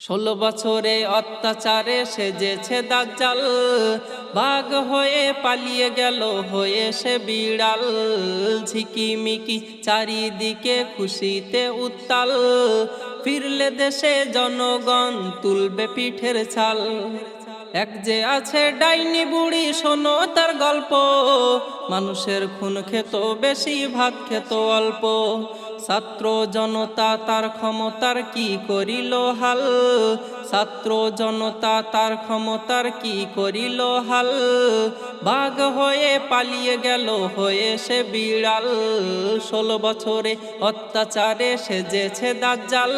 ষোলো বছরে অত্যাচারে সেজেছে দাজ্জাল। বাঘ হয়ে পালিয়ে গেল, হয়ে সে বিড়াল। ঝিকিমিকি চারিদিকে খুশিতে উত্তাল। ফিরলে দেশে জনগণ তুলবে পিঠের ছাল। এক যে আছে ডাইনি বুড়ি, শোনো তার গল্প। মানুষের খুন খেত, বেশি ভাত খেত অল্প। ছাত্র জনতা তার ক্ষমতার কি করিল হাল? ছাত্র জনতা তার ক্ষমতার কি করিল হাল? বাঘ হয়ে পালিয়ে গেল হয়ে সে বিড়াল। ষোলো বছরে অত্যাচারে সেজেছে দাজ্জাল।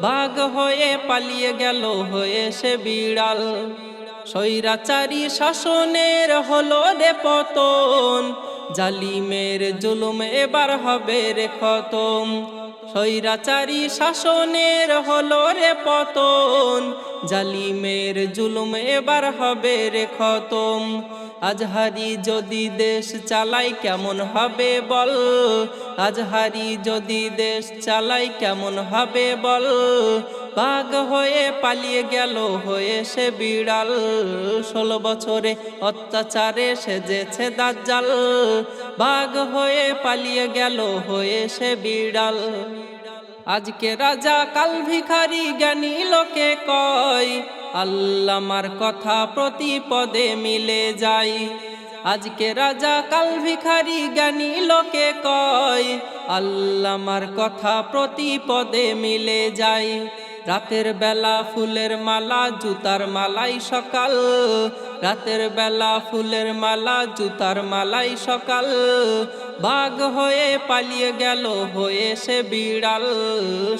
বাঘ হয়ে পালিয়ে গেল হয়ে সে বিড়াল। স্বৈরাচারী শাসনের হলো রে পতন। জালিমের জুলুম এবার হবে রে খতম। স্বৈরাচারী শাসনের হলো রে পতন। জালিমের জুলুম এবার হবে রে খতম। আজহারি যদি দেশ চালাই কেমন হবে বল? আজহারি যদি দেশ চালাই কেমন হবে বল? বাঘ হয়ে পালিয়ে গেল, হয়ে সে বিড়াল। ষোলো বছরে অত্যাচারে সেজেছে দাজ্জাল। বাঘ হয়ে পালিয়ে গেল, হয়ে সে বিড়াল। আজকে রাজা কাল ভিখারি জ্ঞানী লোকে কয় আল্লামার কথা প্রতি পদে মিলে যায়। আজকে রাজা কাল ভিখারি জ্ঞানী লোকে কয় আল্লামার কথা প্রতি পদে মিলে যায়। রাতের বেলা ফুলের মালা, জুতার মালাই সকাল। রাতের বেলা ফুলের মালা, জুতার মালাই সকাল। বাঘ হয়ে পালিয়ে গেল, হয়ে সে বিড়াল।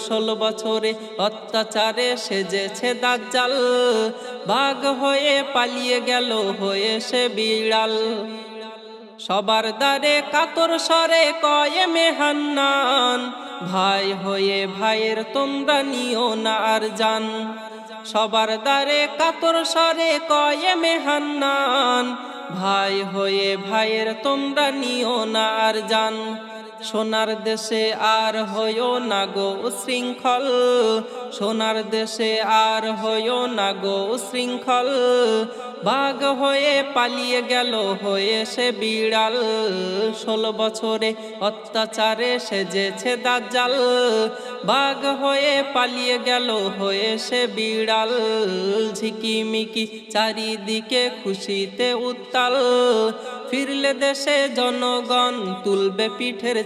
ষোলো বছরে অত্যাচারে সেজেছে দাজ্জাল। বাঘ হয়ে পালিয়ে গেল, হয়ে সে বিড়াল। সবার দ্বারে কাতর সরে কয়ে মেহান্নান, ভাই হয়ে ভাইয়ের তোমরা নিও না আর যান। সবার দ্বারে কাতর সরে কয়ে মেহান্নান, ভাই হয়ে ভাইয়ের তোমরা নিও না আর জান সোনার দেশে আর হইও না গো শৃঙ্খল সোনার দেশে আর হইও না গো শৃঙ্খল বাঘ হয়ে পালিয়ে গেল হয়ে সে বিড়াল। ষোলো বছরে অত্যাচারে সেজেছে দাজ্জাল। বাঘ হয়ে পালিয়ে গেল হয়ে সে বিড়াল। ঝিকিমিকি চারিদিকে খুশিতে উত্তাল। ফিরলে দেশে জনগণ তুলবে পিঠের